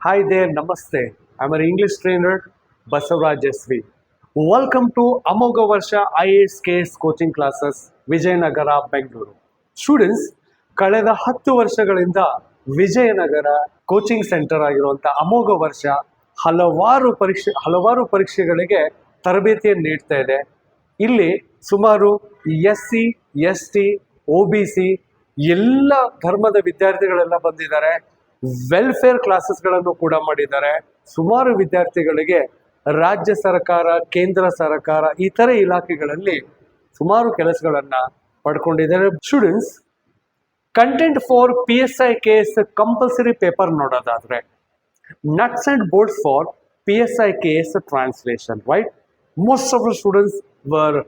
Hi there, Namaste. I'm an English trainer, Basavaraj SV. Welcome to Amoga Varsha IAS S coaching classes, Vijayanagar Bengaluru students ಕಳೆದ ಹತ್ತು ವರ್ಷಗಳಿಂದ Vijayanagara coaching centre ಆಗಿರುವಂಥ ಅಮೋಘ ವರ್ಷ ಹಲವಾರು ಪರೀಕ್ಷೆ ಹಲವಾರು ಪರೀಕ್ಷೆಗಳಿಗೆ ತರಬೇತಿಯನ್ನು ನೀಡ್ತಾ ಇದೆ ಇಲ್ಲಿ ಸುಮಾರು S C S T O B C ಎಲ್ಲ ಧರ್ಮದ ವಿದ್ಯಾರ್ಥಿಗಳೆಲ್ಲ ಬಂದಿದ್ದಾರೆ ವೆಲ್ಫೇರ್ ಕ್ಲಾಸಸ್ಗಳನ್ನು ಕೂಡ ಮಾಡಿದ್ದಾರೆ. ಸುಮಾರು ವಿದ್ಯಾರ್ಥಿಗಳಿಗೆ ರಾಜ್ಯ ಸರ್ಕಾರ, ಕೇಂದ್ರ ಸರ್ಕಾರ ಇತರೆ ಇಲಾಖೆಗಳಲ್ಲಿ ಸುಮಾರು ಕೆಲಸಗಳನ್ನು ಪಡ್ಕೊಂಡಿದ್ದಾರೆ. Students content for P S I K S compulsory paper ನೋಡೋದಾದರೆ nuts and bolts for P S I K S translation right most of the students were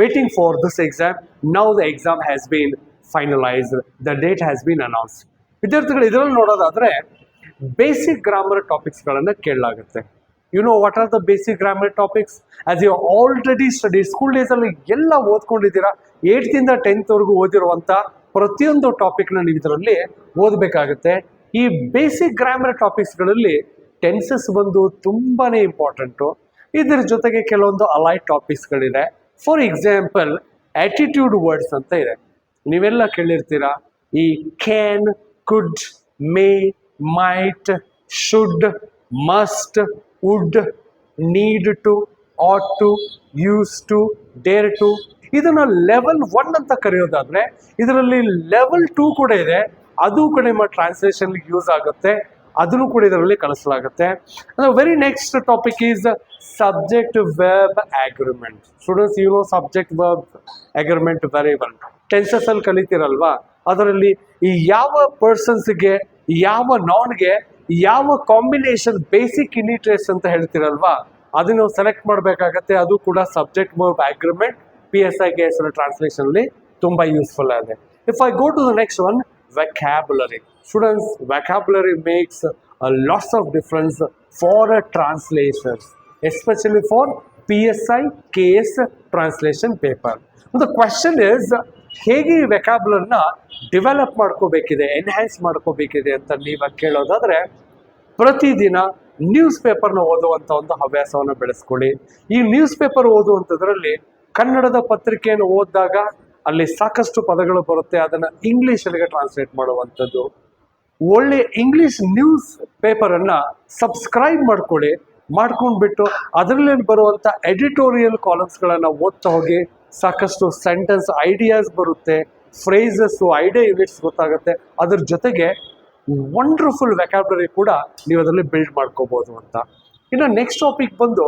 waiting for this exam now the exam has been finalised the date has been announced ವಿದ್ಯಾರ್ಥಿಗಳು ಇದರಲ್ಲಿ ನೋಡೋದಾದ್ರೆ basic grammar ಟಾಪಿಕ್ಸ್ಗಳನ್ನು ಕೇಳಲಾಗುತ್ತೆ. You know what are the basic grammar topics as you already study school ಡೇಸಲ್ಲಿ ಎಲ್ಲ ಓದ್ಕೊಂಡಿದ್ದೀರಾ? ಏಟ್ದಿಂದ ಟೆಂತ್ವರೆಗೂ ಓದಿರುವಂಥ ಪ್ರತಿಯೊಂದು ಟಾಪಿಕ್ನ ನೀವು ಇದರಲ್ಲಿ ಓದಬೇಕಾಗುತ್ತೆ. ಈ ಬೇಸಿಕ್ ಗ್ರಾಮರ್ ಟಾಪಿಕ್ಸ್ಗಳಲ್ಲಿ ಟೆನ್ಸಸ್ ಬಂದು ತುಂಬಾನೇ ಇಂಪಾರ್ಟೆಂಟು ಇದರ ಜೊತೆಗೆ ಕೆಲವೊಂದು ಅಲೈಟ್ ಟಾಪಿಕ್ಸ್ಗಳಿದೆ ಫಾರ್ ಎಕ್ಸಾಂಪಲ್ ಆಟಿಟ್ಯೂಡ್ ವರ್ಡ್ಸ್ ಅಂತ ಇದೆ. ನೀವೆಲ್ಲ ಕೇಳಿರ್ತೀರಾ? ಈ can could may, might, should, must, would, need to ought to used to dare to ಇದನ್ನ ಲೆವೆಲ್ ಒನ್ ಅಂತ ಕರೆಯೋದಾದ್ರೆ ಇದರಲ್ಲಿ ಲೆವೆಲ್ ಟೂ ಕೂಡ ಇದೆ. ಅದು ಕೂಡ ನಿಮ್ಮ ಟ್ರಾನ್ಸ್ಲೇಷನ್ ಯೂಸ್ ಆಗುತ್ತೆ. ಅದನ್ನು ಕೂಡ ಇದರಲ್ಲಿ ಕಳಿಸಲಾಗುತ್ತೆ. Very next topic is subject verb agreement students you know subject verb agreement very well tenses ಅಲ್ಲಿ ಕಲಿತೀರಲ್ವಾ? ಅದರಲ್ಲಿ ಈ ಯಾವ ಪರ್ಸನ್ಸ್ಗೆ ಯಾವ ನಾನ್ಗೆ ಯಾವ ಕಾಂಬಿನೇಷನ್ ಬೇಸಿಕ್ ಇಲಿಟ್ರೇಸ್ ಅಂತ ಹೇಳ್ತಿರಲ್ವಾ? ಅದನ್ನು ಸೆಲೆಕ್ಟ್ ಮಾಡಬೇಕಾಗತ್ತೆ. ಅದು ಕೂಡ subject more agreement P S I K S ಅಲ್ಲಿ ಟ್ರಾನ್ಸ್ಲೇಷನ್ ಅಲ್ಲಿ ತುಂಬಾ ಯೂಸ್ಫುಲ್ ಆಗಿದೆ. If I go to the next one vocabulary students vocabulary makes lots of difference for translations especially for P S I K S translation paper the question is ಹೇಗೆ ಈ ವೆಕ್ಯಾಬುಲರ್ನ develop ಮಾಡ್ಕೋಬೇಕಿದೆ enhance ಮಾಡ್ಕೋಬೇಕಿದೆ ಅಂತ ನೀವು ಕೇಳೋದಾದ್ರೆ, ಪ್ರತಿದಿನ news ಪೇಪರ್ನ ಓದುವಂಥ ಒಂದು ಹವ್ಯಾಸವನ್ನು ಬೆಳೆಸ್ಕೊಳ್ಳಿ. ಈ ನ್ಯೂಸ್ ಪೇಪರ್ ಓದುವಂಥದ್ರಲ್ಲಿ ಕನ್ನಡದ ಪತ್ರಿಕೆಯನ್ನು ಓದಿದಾಗ ಅಲ್ಲಿ ಸಾಕಷ್ಟು ಪದಗಳು ಬರುತ್ತೆ, ಅದನ್ನು ಇಂಗ್ಲೀಷಲ್ಲಿಗೆ ಟ್ರಾನ್ಸ್ಲೇಟ್ ಮಾಡುವಂಥದ್ದು. ಒಳ್ಳೆ ಇಂಗ್ಲೀಷ್ ನ್ಯೂಸ್ ಪೇಪರನ್ನು ಸಬ್ಸ್ಕ್ರೈಬ್ ಮಾಡ್ಕೊಳ್ಳಿ. ಮಾಡ್ಕೊಂಡ್ಬಿಟ್ಟು ಅದರಲ್ಲಿ ಬರುವಂಥ ಎಡಿಟೋರಿಯಲ್ ಕಾಲಮ್ಸ್ಗಳನ್ನು ಓದ್ತಾ ಹೋಗಿ ಸಾಕಷ್ಟು ಸೆಂಟೆನ್ಸ್ ಐಡಿಯಾಸ್ ಬರುತ್ತೆ ಫ್ರೇಸಸ್ಸು ಐಡಿಯಾ ಯೂನಿಟ್ಸ್ ಗೊತ್ತಾಗುತ್ತೆ. ಅದ್ರ ಜೊತೆಗೆ ವಂಡರ್ಫುಲ್ ವೆಕ್ಯಾಬ್ಲರಿ ಕೂಡ ನೀವು ಅದರಲ್ಲಿ ಬಿಲ್ಡ್ ಮಾಡ್ಕೋಬೋದು ಅಂತ. ಇನ್ನು ನೆಕ್ಸ್ಟ್ ಟಾಪಿಕ್ ಬಂದು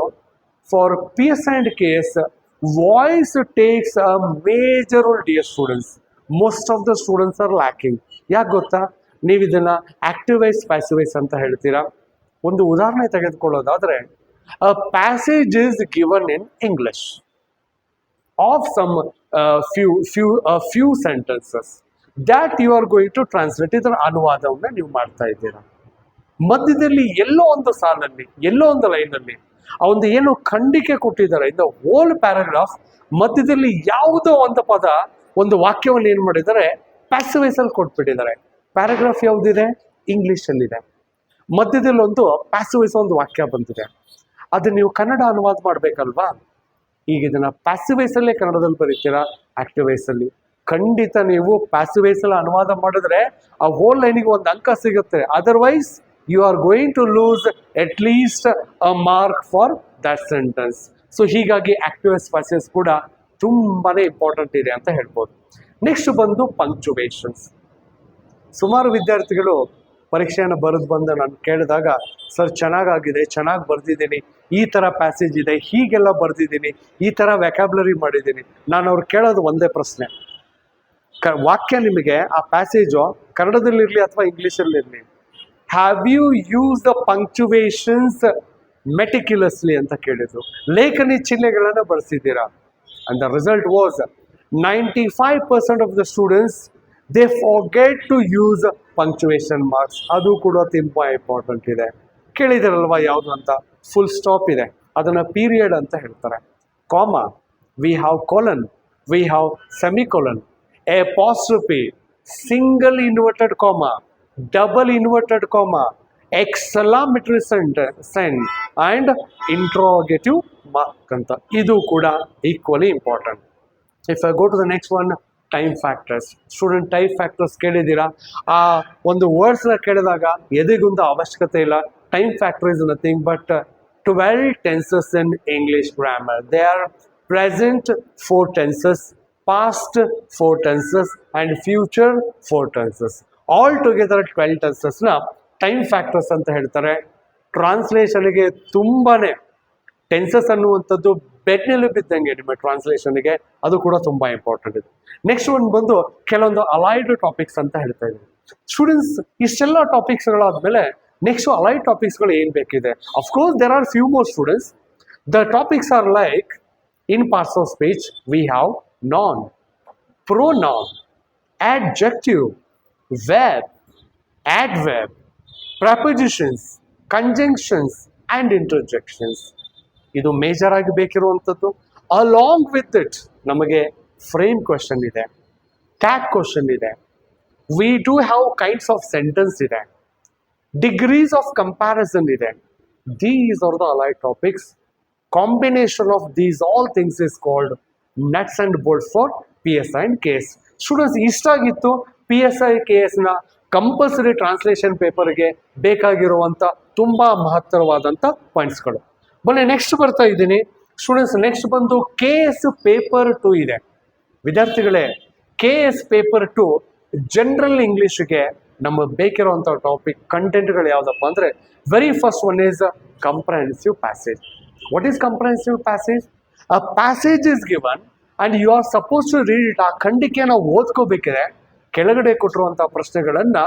for P S and K S voice takes a major role as students most of the students are lacking ಯಾಕೆ ಗೊತ್ತಾ? ನೀವು ಇದನ್ನ ಆಕ್ಟಿವೈಸ್ ಪ್ಯಾಸಿವೈಸ್ ಅಂತ ಹೇಳ್ತೀರಾ? ಒಂದು ಉದಾಹರಣೆ ತೆಗೆದುಕೊಳ್ಳೋದಾದ್ರೆ passage is given in English of few few few few sentences that you are going to translate ಇದರ ಅನುವಾದವನ್ನ ನೀವು ಮಾಡ್ತಾ ಇದ್ದೀರಾ. ಮಧ್ಯದಲ್ಲಿ ಎಲ್ಲೋ ಒಂದು ಸಾಲಲ್ಲಿ, ಎಲ್ಲೋ ಒಂದು ಲೈನಲ್ಲಿ ಒಂದು ಏನು ಖಂಡಿಕೆ ಕೊಟ್ಟಿದ್ದಾರೆ. ಇಂದ ಹೋಲ್ ಪ್ಯಾರಾಗ್ರಾಫ್ ಮಧ್ಯದಲ್ಲಿ ಯಾವುದೋ ಒಂದು ಪದ, ಒಂದು ವಾಕ್ಯವನ್ನು ಏನು ಮಾಡಿದ್ದಾರೆ? ಪ್ಯಾಸಿವೈಸಲ್ಲಿ ಕೊಟ್ಬಿಟ್ಟಿದ್ದಾರೆ. ಪ್ಯಾರಾಗ್ರಾಫ್ ಯಾವುದಿದೆ? ಇಂಗ್ಲೀಷಲ್ಲಿದೆ ಮಧ್ಯದಲ್ಲಿ ಒಂದು ಪ್ಯಾಸಿವೈಸ್ ಒಂದು ವಾಕ್ಯ ಬಂದಿದೆ. ಅದು ನೀವು ಕನ್ನಡ ಅನುವಾದ ಮಾಡ್ಬೇಕಲ್ವಾ? ಈಗ ಇದನ್ನ ಪ್ಯಾಸಿವೈಸಲ್ಲೇ ಕನ್ನಡದಲ್ಲಿ ಬರೀತೀರಾ? ಆಕ್ಟಿವ್ ಅಲ್ಲಿ. ಖಂಡಿತ ನೀವು ಪ್ಯಾಸಿವೈಸಲ್ಲಿ ಅನುವಾದ ಮಾಡಿದ್ರೆ ಆ ಹೋಲ್ ಲೈನಿಗೆ ಒಂದು ಅಂಕ ಸಿಗುತ್ತೆ. Otherwise you are going to lose at least a mark for that sentence so ಹೀಗಾಗಿ ಆಕ್ಟಿವೈಸ್ ಪ್ಯಾಸೇಜ್ ಕೂಡ ತುಂಬಾ ಇಂಪಾರ್ಟೆಂಟ್ ಇದೆ ಅಂತ ಹೇಳ್ಬೋದು. ನೆಕ್ಸ್ಟ್ ಬಂದು ಪಂಕ್ಚುವೇಶನ್ಸ್ ಸುಮಾರು ವಿದ್ಯಾರ್ಥಿಗಳು ಪರೀಕ್ಷೆಯನ್ನು ಬರೆದು ಬಂದು ನಾನು ಕೇಳಿದಾಗ, ಸರ್, ಚೆನ್ನಾಗಾಗಿದೆ, ಚೆನ್ನಾಗಿ ಬರೆದಿದ್ದೀನಿ. ಈ ಥರ ಪ್ಯಾಸೇಜ್ ಇದೆ, ಹೀಗೆಲ್ಲ ಬರೆದಿದ್ದೀನಿ, ಈ ಥರ ವ್ಯಾಕ್ಯಾಬ್ಲರಿ ಮಾಡಿದ್ದೀನಿ. ನಾನು ಅವ್ರು ಕೇಳೋದು ಒಂದೇ ಪ್ರಶ್ನೆ. ಕ, ವಾಕ್ಯ ನಿಮಗೆ ಆ ಪ್ಯಾಸೇಜು ಕನ್ನಡದಲ್ಲಿರಲಿ ಅಥವಾ ಇಂಗ್ಲೀಷಲ್ಲಿರಲಿ have you use the punctuations meticulously ಅಂತ ಕೇಳಿದ್ರು ಲೇಖನಿ ಚಿಹ್ನೆಗಳನ್ನು ಬಳಸಿದ್ದೀರಾ and the result was ninety five percent of the students they forget punctuation marks ಅದು ಕೂಡ ತುಂಬ ಇಂಪಾರ್ಟೆಂಟ್ ಇದೆ. ಕೇಳಿದಿರಲ್ವಾ ಯಾವುದು ಅಂತ? ಫುಲ್ ಸ್ಟಾಪ್ ಇದೆ. ಅದನ್ನ ಪೀರಿಯಡ್ ಅಂತ ಹೇಳ್ತಾರೆ. Comma we have colon we have semicolon apostrophe single inverted comma double inverted comma exclamatory sent sent and interrogative mark ಅಂತ. ಇದು ಕೂಡ equally important if I go to the next one time factors student time factors ಕೇಳಿದ್ದೀರಾ? ಆ ಒಂದು ವರ್ಡ್ಸ್ನ ಕೇಳಿದಾಗ ಎದೆಗೊಂದು ಅವಶ್ಯಕತೆ ಇಲ್ಲ. Time factor is nothing but twelve tenses in English grammar they are present four tenses past four tenses and future four tenses all together twelve ಟೆನ್ಸಸ್ನ time factors ಅಂತ ಹೇಳ್ತಾರೆ. ಟ್ರಾನ್ಸ್ಲೇಷನ್ಗೆ ತುಂಬಾನೇ ಟೆನ್ಸಸ್ ಅನ್ನುವಂಥದ್ದು ಬೆಡ್ನಲ್ಲಿ ಬಿದ್ದಂಗೆ ನಿಮ್ಮ ಟ್ರಾನ್ಸ್ಲೇಷನ್ಗೆ ಅದು ಕೂಡ ತುಂಬಾ ಇಂಪಾರ್ಟೆಂಟ್ ಇದೆ. ನೆಕ್ಸ್ಟ್ ಒಂದು ಬಂದು ಕೆಲವೊಂದು ಅಲೈಡ್ ಟಾಪಿಕ್ಸ್ ಅಂತ ಹೇಳ್ತಾ ಇದ್ದೀನಿ. ಸ್ಟೂಡೆಂಟ್ಸ್ ಇಷ್ಟೆಲ್ಲ ಟಾಪಿಕ್ಸ್ಗಳಾದ್ಮೇಲೆ ನೆಕ್ಸ್ಟ್ ಅಲೈಡ್ ಟಾಪಿಕ್ಸ್ಗಳು ಏನು ಬೇಕಿದೆ? Of course there are few more students the topics are like in parts of speech we have noun pronoun, adjective, verb, adverb, prepositions, conjunctions and interjections. ಇದು major ಆಗಿ ಬೇಕಿರುವಂಥದ್ದು. ಅಲಾಂಗ್ ವಿತ್ ಇಟ್ ನಮಗೆ frame question ಇದೆ tag question ಇದೆ. We do have kinds of sentence ಇದೆ. Degrees of comparison ಇದೆ. These are the allied topics combination of these all things is called nuts and bolt for P S I and K S students ಇಷ್ಟಾಗಿತ್ತು P S I K ಎಸ್ನ compulsory translation ಪೇಪರ್ಗೆ ಬೇಕಾಗಿರುವಂಥ ತುಂಬ ಮಹತ್ತರವಾದಂಥ ಪಾಯಿಂಟ್ಸ್ಗಳು ಬನ್ನಿ next ಬರ್ತಾ ಇದ್ದೀನಿ. ಸ್ಟೂಡೆಂಟ್ಸ್ ನೆಕ್ಸ್ಟ್ ಬಂದು ಕೆ ಎಸ್ ಪೇಪರ್ ಟು ಇದೆ. ವಿದ್ಯಾರ್ಥಿಗಳೇ K S paper two general ಇಂಗ್ಲೀಷ್ಗೆ ನಮಗೆ ಬೇಕಿರುವಂಥ ಟಾಪಿಕ್ ಕಂಟೆಂಟ್ಗಳು ಯಾವುದಪ್ಪ ಅಂದರೆ very first one is comprehensive passage what is comprehensive passage a passage is given and you are suppose to read it ಆ ಖಂಡಿಕೆ ನಾವು ಓದ್ಕೋಬೇಕಿದೆ ಕೆಳಗಡೆ ಕೊಟ್ಟಿರುವಂಥ ಪ್ರಶ್ನೆಗಳನ್ನು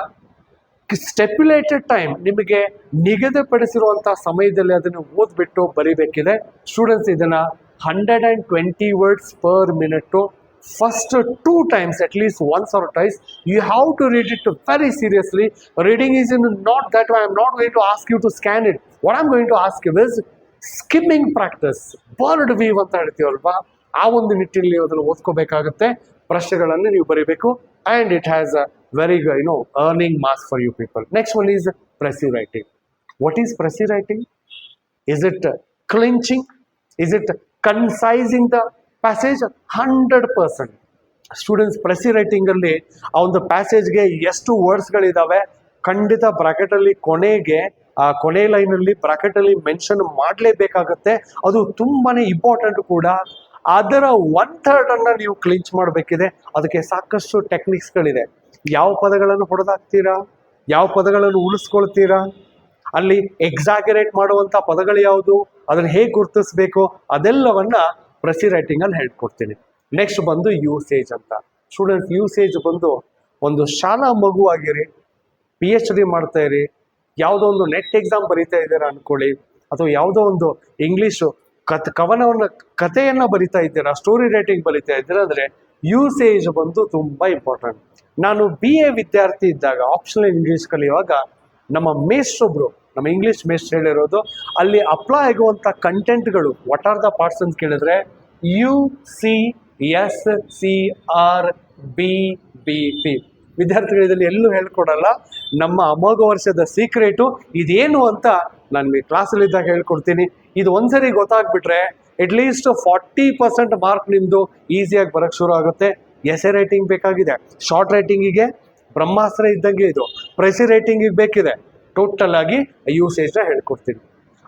ಸ್ಟೆಪ್ಯುಲೇಟೆಡ್ ಟೈಮ್ ನಿಮಗೆ ನಿಗದಿಪಡಿಸಿರುವಂಥ ಸಮಯದಲ್ಲಿ ಅದನ್ನು ಓದ್ಬಿಟ್ಟು ಬರೀಬೇಕಿದೆ. ಸ್ಟೂಡೆಂಟ್ಸ್ ಇದನ್ನು hundred and twenty words per minute first two times at least once or twice you have to read it very seriously reading is in not that I am not going to ask you to scan it what am going to ask you is skimming practice bird view ಅಂತ ಹೇಳ್ತೀವಲ್ವಾ ಆ ಒಂದು ನಿಟ್ಟಿನಲ್ಲಿ ಅದನ್ನು ಓದ್ಕೋಬೇಕಾಗುತ್ತೆ. ಪ್ರಶ್ನೆಗಳನ್ನು ನೀವು ಬರೀಬೇಕು. And it has a very you know earning mass for you people next one is precis writing what is precis writing is it clinching is it concising the passage hundred percent students precis ರೈಟಿಂಗಲ್ಲಿ ಆ ಒಂದು ಪ್ಯಾಸೇಜ್ಗೆ ಎಷ್ಟು ವರ್ಡ್ಸ್ಗಳಿದ್ದಾವೆ ಖಂಡಿತ ಬ್ರಾಕೆಟಲ್ಲಿ ಕೊನೆಗೆ, ಆ ಕೊನೆ ಲೈನಲ್ಲಿ ಬ್ರಾಕೆಟಲ್ಲಿ mention ಮಾಡಲೇಬೇಕಾಗತ್ತೆ. ಅದು ತುಂಬಾನೇ ಇಂಪಾರ್ಟೆಂಟ್ ಕೂಡ. ಅದರ ಒನ್ ಥರ್ಡ್ ಅನ್ನ ನೀವು ಕ್ಲಿಂಚ್ ಮಾಡಬೇಕಿದೆ. ಅದಕ್ಕೆ ಸಾಕಷ್ಟು ಟೆಕ್ನಿಕ್ಸ್ಗಳಿದೆ ಯಾವ ಪದಗಳನ್ನು ಹೊಡೆದಾಕ್ತೀರಾ? ಯಾವ ಪದಗಳನ್ನು ಉಳಿಸ್ಕೊಳ್ತೀರಾ? ಅಲ್ಲಿ ಎಕ್ಸಾಗರೇಟ್ ಮಾಡುವಂಥ ಪದಗಳು ಯಾವುದು? ಅದನ್ನು ಹೇಗೆ ಗುರುತಿಸ್ಬೇಕು? ಅದೆಲ್ಲವನ್ನ ಪ್ರೆಸಿ ರೈಟಿಂಗಲ್ಲಿ ಹೇಳ್ಕೊಡ್ತೀನಿ. ನೆಕ್ಸ್ಟ್ ಬಂದು ಯೂಸೇಜ್ ಅಂತ. ಸ್ಟೂಡೆಂಟ್ ಯೂಸೇಜ್ ಬಂದು ಒಂದು ಶಾಲಾ ಮಗು ಆಗಿರಿ ಪಿ ಎಚ್ ಡಿ ಮಾಡ್ತಾ ಇರಿ, ಯಾವುದೋ ಒಂದು ನೆಟ್ ಎಕ್ಸಾಮ್ ಬರಿತಾ ಇದ್ದೀರಾ ಅನ್ಕೊಳ್ಳಿ, ಅಥವಾ ಯಾವುದೋ ಒಂದು ಇಂಗ್ಲೀಷು ಕತ್ ಕವನವನ್ನು, ಕಥೆಯನ್ನು ಬರಿತಾ ಇದ್ದೀರಾ ಸ್ಟೋರಿ ರೈಟಿಂಗ್ ಬರಿತಾ ಇದ್ದೀರಾ ಅಂದರೆ ಯೂಸೇಜ್ ಬಂದು ತುಂಬ ಇಂಪಾರ್ಟೆಂಟ್ ನಾನು ಬಿ ಎ ವಿದ್ಯಾರ್ಥಿ ಇದ್ದಾಗ ಆಪ್ಷನಲ್ ಇಂಗ್ಲೀಷ್ ಕಲಿಯುವಾಗ ನಮ್ಮ ಮೇಷ್ಟ್ರೊಬ್ರು ನಮ್ಮ ಇಂಗ್ಲೀಷ್ ಮೇಸ್ಟ್ ಹೇಳಿರೋದು, ಅಲ್ಲಿ ಅಪ್ಲೈ ಆಗುವಂಥ ಕಂಟೆಂಟ್ಗಳು ವಾಟ್ ಆರ್ ದ ಪಾರ್ಟ್ಸ್ ಅಂತ ಕೇಳಿದ್ರೆ U C S C R B B P ವಿದ್ಯಾರ್ಥಿಗಳು ಇದನ್ನು ಎಲ್ಲೂ ಹೇಳ್ಕೊಡಲ್ಲ. ನಮ್ಮ ಅಮೋಘ ವರ್ಷದ ಸೀಕ್ರೆಟು ಇದೇನು ಅಂತ ನಾನು ಈ ಕ್ಲಾಸಲ್ಲಿದ್ದಾಗ ಹೇಳ್ಕೊಡ್ತೀನಿ. ಇದು ಒಂದ್ಸರಿ ಗೊತ್ತಾಗ್ಬಿಟ್ರೆ at least forty percent mark ನಿಮ್ಮದು ಈಸಿಯಾಗಿ ಬರೋಕ್ಕೆ ಶುರು ಆಗುತ್ತೆ. ಎಸೆ ರೈಟಿಂಗ್ ಬೇಕಾಗಿದೆ. ಶಾರ್ಟ್ ರೈಟಿಂಗಿಗೆ ಬ್ರಹ್ಮಾಸ್ತ್ರ ಇದ್ದಂಗೆ ಇದು. ಪ್ರೆಸಿ ರೈಟಿಂಗಿಗೆ ಬೇಕಿದೆ. ಟೋಟಲ್ ಆಗಿ ಯೂಸೇಜ್ನ ಹೇಳ್ಕೊಡ್ತೀನಿ.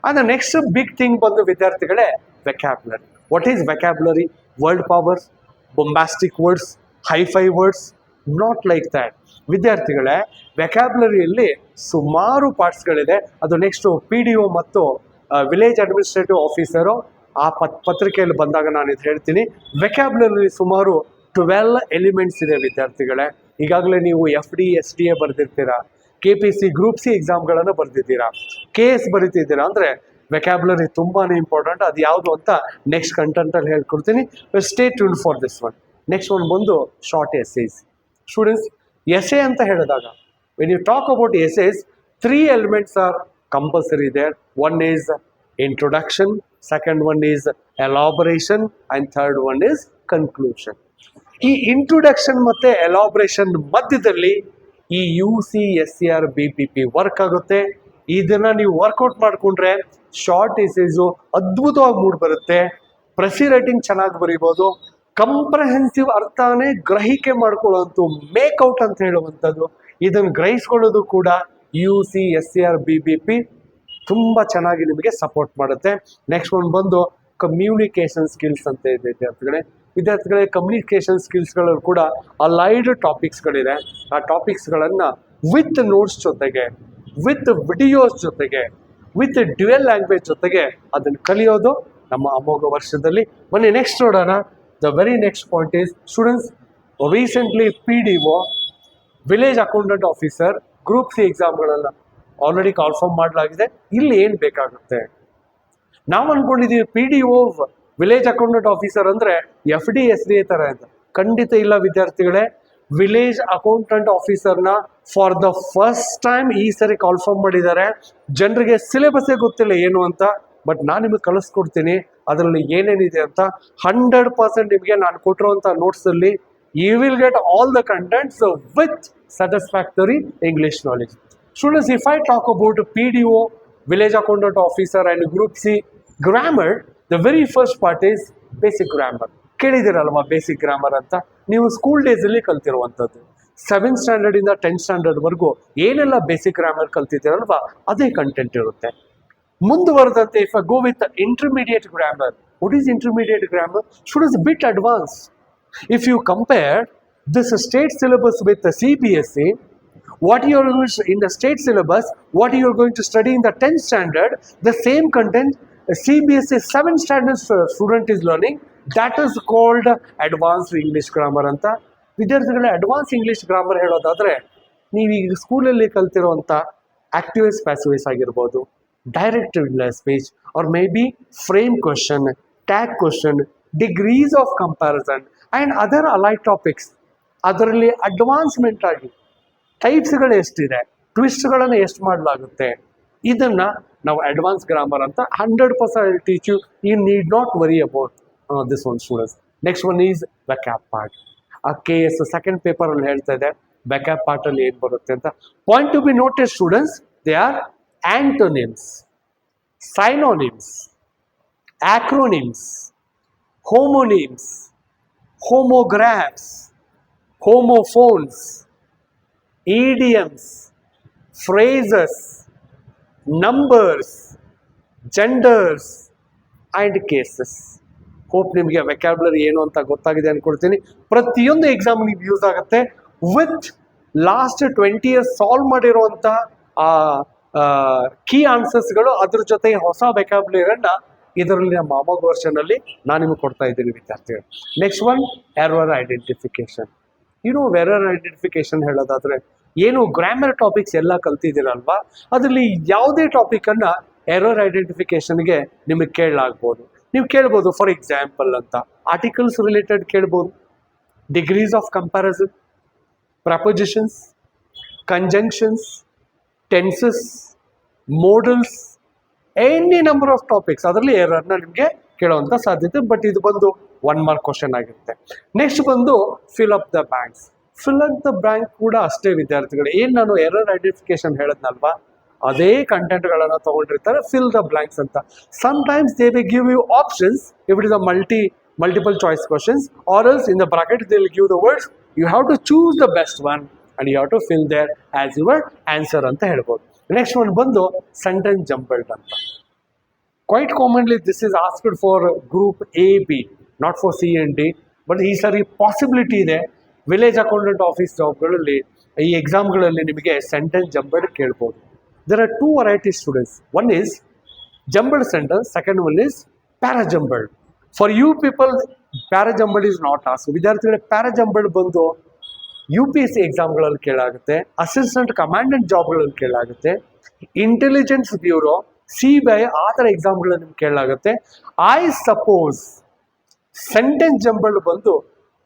ಅಂದರೆ ನೆಕ್ಸ್ಟ್ ಬಿಗ್ ಥಿಂಗ್ ಬಂದು ವಿದ್ಯಾರ್ಥಿಗಳೇ vocabulary what is vocabulary world powers bombastic words hi fi words not like that ವಿದ್ಯಾರ್ಥಿಗಳೇ ವೆಕ್ಯಾಬ್ಲರಿಯಲ್ಲಿ ಸುಮಾರು ಪಾರ್ಟ್ಸ್ಗಳಿದೆ ಅದು ನೆಕ್ಸ್ಟು ಪಿ ಡಿ ಒ ಮತ್ತು ವಿಲೇಜ್ ಅಡ್ಮಿನಿಸ್ಟ್ರೇಟಿವ್ ಆಫೀಸರು ಆ ಪತ್, ಪತ್ರಿಕೆಯಲ್ಲಿ ಬಂದಾಗ ನಾನು ಇದು ಹೇಳ್ತೀನಿ. ವೆಕ್ಯಾಬ್ಲರಿ ಸುಮಾರು ಟ್ವೆಲ್ ಎಲಿಮೆಂಟ್ಸ್ ಇದೆ, ವಿದ್ಯಾರ್ಥಿಗಳೇ. ಈಗಾಗಲೇ ನೀವು F D S D A ಬರೆದಿರ್ತೀರಾ? K P C group C ಎಕ್ಸಾಮ್ಗಳನ್ನು ಬರೆದಿದ್ದೀರಾ? ಕೆ ಎಸ್ ಬರೀತಿದ್ದೀರಾ? ಅಂದರೆ ವೆಕ್ಯಾಬ್ಲರಿ ತುಂಬಾ ಇಂಪಾರ್ಟೆಂಟ್ ಅದು ಯಾವುದು ಅಂತ ನೆಕ್ಸ್ಟ್ ಕಂಟೆಂಟಲ್ಲಿ ಹೇಳ್ಕೊಡ್ತೀನಿ. Stay tune for this one next one ಬಂದು ಶಾರ್ಟ್ ಎಸ್ಸೇಸ್ ಸ್ಟೂಡೆಂಟ್ಸ್ ಎಸೆ ಅಂತ ಹೇಳಿದಾಗ when you talk about essays three elements are compulsory there one is introduction second one is elaboration and third one is conclusion ಈ introduction ಮತ್ತೆ elaboration ಮಧ್ಯದಲ್ಲಿ ಈ U C S C R B P P work ಆಗುತ್ತೆ. ಇದನ್ನ ನೀವು workout ಮಾಡ್ಕೊಂಡ್ರೆ short ಎಸೇಸು ಅದ್ಭುತವಾಗಿ mood ಬರುತ್ತೆ. ಪ್ರೆಸಿ ರೈಟಿಂಗ್ ಚೆನ್ನಾಗಿ ಬರೀಬೋದು. ಕಂಪ್ರಹೆನ್ಸಿವ್ ಅರ್ಥನೇ ಗ್ರಹಿಕೆ ಮಾಡ್ಕೊಳ್ಳೋಂಥ ಮೇಕ್ಔಟ್ ಅಂತ ಹೇಳುವಂಥದ್ದು. ಇದನ್ನು ಗ್ರಹಿಸ್ಕೊಳ್ಳೋದು ಕೂಡ U C S C R B B P ತುಂಬ ಚೆನ್ನಾಗಿ ನಿಮಗೆ ಸಪೋರ್ಟ್ ಮಾಡುತ್ತೆ. ನೆಕ್ಸ್ಟ್ ಒಂದು ಬಂದು ಕಮ್ಯುನಿಕೇಷನ್ ಸ್ಕಿಲ್ಸ್ ಅಂತ ಇದೆ ವಿದ್ಯಾರ್ಥಿಗಳೇ. ವಿದ್ಯಾರ್ಥಿಗಳೇ ಕಮ್ಯುನಿಕೇಷನ್ ಸ್ಕಿಲ್ಸ್ಗಳು ಕೂಡ ಅಲೈಡ್ ಟಾಪಿಕ್ಸ್ಗಳಿದೆ ಆ ಟಾಪಿಕ್ಸ್ಗಳನ್ನು ವಿತ್ ನೋಟ್ಸ್ ಜೊತೆಗೆ ವಿತ್ ವಿಡಿಯೋಸ್ ಜೊತೆಗೆ ವಿತ್ ಡ್ಯುಯಲ್ ಲ್ಯಾಂಗ್ವೇಜ್ ಜೊತೆಗೆ ಅದನ್ನು ಕಲಿಯೋದು ನಮ್ಮ ಅಮೋಘ ವರ್ಷದಲ್ಲಿ. ಮೊನ್ನೆ ನೆಕ್ಸ್ಟ್ ನೋಡೋಣ. The very next point is students recently P D O village accountant officer group C ಎಕ್ಸಾಮ್ಗಳನ್ನ already ಕಾಲ್ಫಾರ್ಮ್ ಮಾಡಲಾಗಿದೆ. ಇಲ್ಲಿ ಏನು ಬೇಕಾಗುತ್ತೆ? ನಾವು ಅನ್ಕೊಂಡಿದೀವಿ P D O village accountant officer ಅಂದ್ರೆ F D S D A ತರ ಅಂತ ಖಂಡಿತ ಇಲ್ಲ ವಿದ್ಯಾರ್ಥಿಗಳೇ ವಿಲೇಜ್ ಅಕೌಂಟೆಂಟ್ ಆಫೀಸರ್ನ ಫಾರ್ ದ ಫಸ್ಟ್ ಟೈಮ್ ಈ ಸರಿ ಕಾಲ್ಫರ್ಮ್ ಮಾಡಿದ್ದಾರೆ. ಜನರಿಗೆ ಸಿಲೆಬಸ್ಸೇ ಗೊತ್ತಿಲ್ಲ ಏನು ಅಂತ ಬಟ್ ನಾನು ನಿಮಗೆ ಕಳಿಸ್ಕೊಡ್ತೀನಿ. ಅದರಲ್ಲಿ ಏನೇನಿದೆ ಅಂತ ಹಂಡ್ರೆಡ್ ಪರ್ಸೆಂಟ್ ನಿಮಗೆ ನಾನು ಕೊಟ್ಟಿರುವಂಥ ನೋಟ್ಸಲ್ಲಿ you will get all the contents with satisfactory English knowledge students if I talk about P D O village accountant officer and group C grammar, the very first part is basic grammar ಕೇಳಿದಿರಲ್ವಾ basic grammar ಅಂತ? ನೀವು school ಡೇಸಲ್ಲಿ ಕಲ್ತಿರುವಂಥದ್ದು. Seventh ಸ್ಟ್ಯಾಂಡರ್ಡಿಂದ tenth ಸ್ಟ್ಯಾಂಡರ್ಡ್ವರೆಗೂ ಏನೆಲ್ಲ basic grammar ಕಲ್ತಿದ್ದೀರಲ್ವಾ? ಅದೇ content ಇರುತ್ತೆ. ಮುಂದುವರೆದಂತೆ if go with intermediate grammar what is intermediate grammar students bit advance if you compare this state syllabus with C B S C what you are in the state syllabus, what you are going to study in the 10th standard, the same content, 7th standard uh, student is learning, that is called advanced English grammar ಅಂತ. ವಿದ್ಯಾರ್ಥಿಗಳ advance English grammar ಹೇಳೋದಾದರೆ ನೀವು ಈಗ ಸ್ಕೂಲಲ್ಲಿ ಕಲ್ತಿರುವಂಥ active voice passive voice ಆಗಿರ್ಬೋದು direct speech or may be frame question tag question degrees of comparison and other allied topics ಅದರಲ್ಲಿ advancement ಆಗಿ ಟೈಪ್ಸ್ಗಳು ಎಷ್ಟಿದೆ ಟ್ವಿಸ್ಟ್ಗಳನ್ನು ಎಷ್ಟು ಮಾಡಲಾಗುತ್ತೆ ಇದನ್ನ ನಾವು ಅಡ್ವಾನ್ಸ್ ಗ್ರಾಮರ್ ಅಂತ hundred percent teach you you need not worry about this one students next one is backup part ಆ ಕೆ ಎಸ್ ಸೆಕೆಂಡ್ ಪೇಪರಲ್ಲಿ ಹೇಳ್ತಾ ಇದೆ ಬ್ಯಾಕ್ಯಾಪ್ ಪಾರ್ಟಲ್ಲಿ ಏನು ಬರುತ್ತೆ ಅಂತ. Point to be noted students they are antonyms synonyms acronyms, homonyms, homographs, homophones, idioms, phrases, numbers, genders and cases hope ನಿಮಗೆ vocabulary ಏನು ಅಂತ ಗೊತ್ತಾಗಿದೆ ಅಂದ್ಕೊಡ್ತೀನಿ ಪ್ರತಿಯೊಂದು ಎಕ್ಸಾಮ್ ನಿಮ್ಗೆ ಯೂಸ್ ಆಗುತ್ತೆ. With last twenty years solve ಮಾಡಿರುವಂಥ ಕೀ ಆನ್ಸರ್ಸ್ಗಳು ಅದ್ರ ಜೊತೆ ಹೊಸ ವೆಕ್ಯಾಬ್ಲರಿಯನ್ನ ಇದರಲ್ಲಿ ನಮ್ಮ ಅಮೋಘ ವರ್ಷನಲ್ಲಿ ನಾನು ನಿಮಗೆ ಕೊಡ್ತಾ ಇದ್ದೀನಿ ವಿದ್ಯಾರ್ಥಿಗಳು. ನೆಕ್ಸ್ಟ್ ಒನ್ ಎರರ್ ಐಡೆಂಟಿಫಿಕೇಶನ್ ಇನ್ನು ಎರರ್ ಐಡೆಂಟಿಫಿಕೇಶನ್ ಹೇಳೋದಾದ್ರೆ ಏನು ಗ್ರಾಮರ್ ಟಾಪಿಕ್ಸ್ ಎಲ್ಲ ಕಲ್ತಿದ್ದೀರಲ್ವಾ? ಅದರಲ್ಲಿ ಯಾವುದೇ ಟಾಪಿಕನ್ನು ಎರರ್ ಐಡೆಂಟಿಫಿಕೇಶನ್ಗೆ ನಿಮಗೆ ಕೇಳಲಾಗ್ಬೋದು. ನೀವು ಕೇಳ್ಬೋದು ಫಾರ್ ಎಕ್ಸಾಂಪಲ್ ಅಂತ. ಆರ್ಟಿಕಲ್ಸ್ ರಿಲೇಟೆಡ್ ಕೇಳ್ಬೋದು. Degrees of comparison prepositions conjunctions tenses modals any number of topics ಅದರಲ್ಲಿ ಎರರ್ನ ನಿಮಗೆ ಕೇಳುವಂಥ ಸಾಧ್ಯತೆ ಬಟ್ ಇದು ಬಂದು ಒನ್ ಮಾರ್ಕ್ ಕ್ವಶನ್ ಆಗಿರುತ್ತೆ. ನೆಕ್ಸ್ಟ್ ಬಂದು fill up the banks fill ಅಂತ ಬ್ಯಾಂಕ್ ಕೂಡ ಅಷ್ಟೇ ವಿದ್ಯಾರ್ಥಿಗಳು. ಏನು ನಾನು ಎರರ್ ಐಡೆಂಟಿಫಿಕೇಶನ್ ಹೇಳದ್ನಲ್ವಾ? ಅದೇ ಕಂಟೆಂಟ್ಗಳನ್ನು ತಗೊಂಡಿರ್ತಾರೆ ಫಿಲ್ ದ ಬ್ಲಾಂಕ್ಸ್ ಅಂತ. Sometimes they we give you options it is a multi multiple choice questions or else in the bracket they will give the words you have to choose the best one and you have to fill there as your answer ಅಂತ ಹೇಳ್ಬೋದು. Next one ಬಂದು sentence jumbled ಅಂತ. Quite commonly this is asked for group A B not for C and D but ಈ ಸರಿ possibility ಇದೆ. Village accountant office ಜಾಬ್ಗಳಲ್ಲಿ ಈ ಎಕ್ಸಾಮ್ಗಳಲ್ಲಿ ನಿಮಗೆ sentence jumbled ಕೇಳ್ಬೋದು. There are two variety students one is jumbled sentence second one is parajumbled for you people parajumbled is not as ವಿದ್ಯಾರ್ಥಿಗಳ parajumbled ಬಂದು U P S C ಎಕ್ಸಾಮ್ಗಳಲ್ಲಿ ಕೇಳಾಗುತ್ತೆ assistant commandant ಜಾಬ್ಗಳಲ್ಲಿ ಕೇಳಾಗುತ್ತೆ intelligence bureau C B I ಆ ಥರ ಎಕ್ಸಾಮ್ಗಳಲ್ಲಿ ನಿಮ್ಗೆ ಕೇಳಲಾಗುತ್ತೆ ಐ ಸಪೋಸ್ ಸೆಂಟೆನ್ಸ್ ಜಂಬಲ್ಡ್ ಬಂದು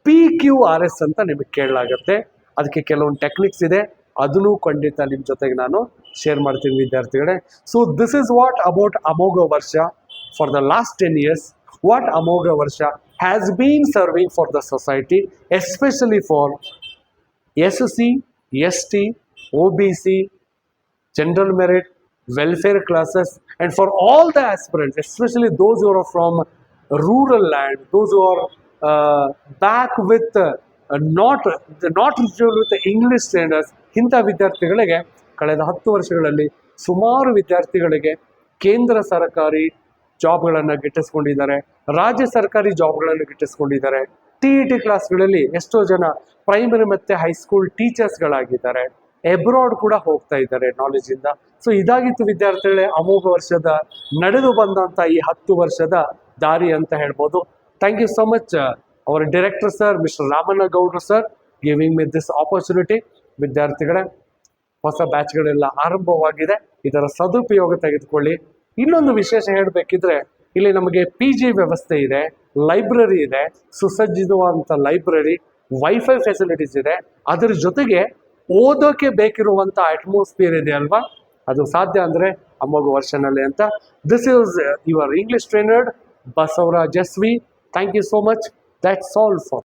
ಪಿ ಕ್ಯೂ ಆರ್ ಎಸ್ ಅಂತ ನಿಮಗೆ ಕೇಳಲಾಗುತ್ತೆ. ಅದಕ್ಕೆ ಕೆಲವೊಂದು ಟೆಕ್ನಿಕ್ಸ್ ಇದೆ. ಅದನ್ನು ಖಂಡಿತ ನಿಮ್ಮ ಜೊತೆಗೆ ನಾನು ಶೇರ್ ಮಾಡ್ತೀನಿ ವಿದ್ಯಾರ್ಥಿಗಳೇ. So this is what about Amogha Varsha for the last ten years what Amogha Varsha has been serving for the society especially for S C S T O B C general merit welfare classes and for all the aspirants, especially those who are from rural land, those who are uh, with not not not with English standards ಇಂಥ ವಿದ್ಯಾರ್ಥಿಗಳಿಗೆ ಕಳೆದ ಹತ್ತು ವರ್ಷಗಳಲ್ಲಿ ಸುಮಾರು ವಿದ್ಯಾರ್ಥಿಗಳಿಗೆ ಕೇಂದ್ರ ಸರ್ಕಾರಿ ಜಾಬ್ಗಳನ್ನು ಗಿಟ್ಟಿಸ್ಕೊಂಡಿದ್ದಾರೆ ರಾಜ್ಯ ಸರ್ಕಾರಿ ಜಾಬ್ಗಳನ್ನು ಗಿಟ್ಟಿಸ್ಕೊಂಡಿದ್ದಾರೆ. ಟಿ ಇ ಟಿ ಕ್ಲಾಸ್ಗಳಲ್ಲಿ ಎಷ್ಟೋ ಜನ ಪ್ರೈಮರಿ ಮತ್ತು ಹೈಸ್ಕೂಲ್ ಟೀಚರ್ಸ್ಗಳಾಗಿದ್ದಾರೆ ಎಬ್ರಾಡ್ ಕೂಡ ಹೋಗ್ತಾ ಇದ್ದಾರೆ ನಾಲೆಜಿಂದ ಸೊ ಇದಾಗಿತ್ತು ವಿದ್ಯಾರ್ಥಿಗಳೇ ಅಮೋಘ ವರ್ಷದ ನಡೆದು ಬಂದಂಥ ಈ ಹತ್ತು ವರ್ಷದ ದಾರಿ ಅಂತ ಹೇಳ್ಬೋದು. ಥ್ಯಾಂಕ್ ಯು ಸೋ ಮಚ್ ಅವರ ಡೈರೆಕ್ಟರ್ ಸರ್ ಮಿಸ್ಟರ್ ರಾಮಣ್ಣ ಗೌಡ್ರು sir giving me this opportunity ವಿದ್ಯಾರ್ಥಿಗಳೇ, ಹೊಸ ಬ್ಯಾಚ್ಗಳೆಲ್ಲ ಆರಂಭವಾಗಿದೆ. ಇದರ ಸದುಪಯೋಗ ತೆಗೆದುಕೊಳ್ಳಿ. ಇನ್ನೊಂದು ವಿಶೇಷ ಹೇಳಬೇಕಿದ್ರೆ, ಇಲ್ಲಿ ನಮಗೆ ಪಿ ಜಿ ವ್ಯವಸ್ಥೆ ಇದೆ ಲೈಬ್ರರಿ ಇದೆ ಸುಸಜ್ಜಿತವಾದಂಥ ಲೈಬ್ರರಿ ವೈಫೈ ಫೆಸಿಲಿಟೀಸ್ ಇದೆ. ಅದರ ಜೊತೆಗೆ ಓದೋಕೆ ಬೇಕಿರುವಂಥ ಅಟ್ಮಾಸ್ಫಿಯರ್ ಇದೆ ಅಲ್ವಾ? ಅದು ಸಾಧ್ಯ ಅಂದರೆ ಅಮ್ಮಗು ವರ್ಷನಲ್ಲಿ ಅಂತ. This is your English trainer Basavaraj S thank you so much that's all for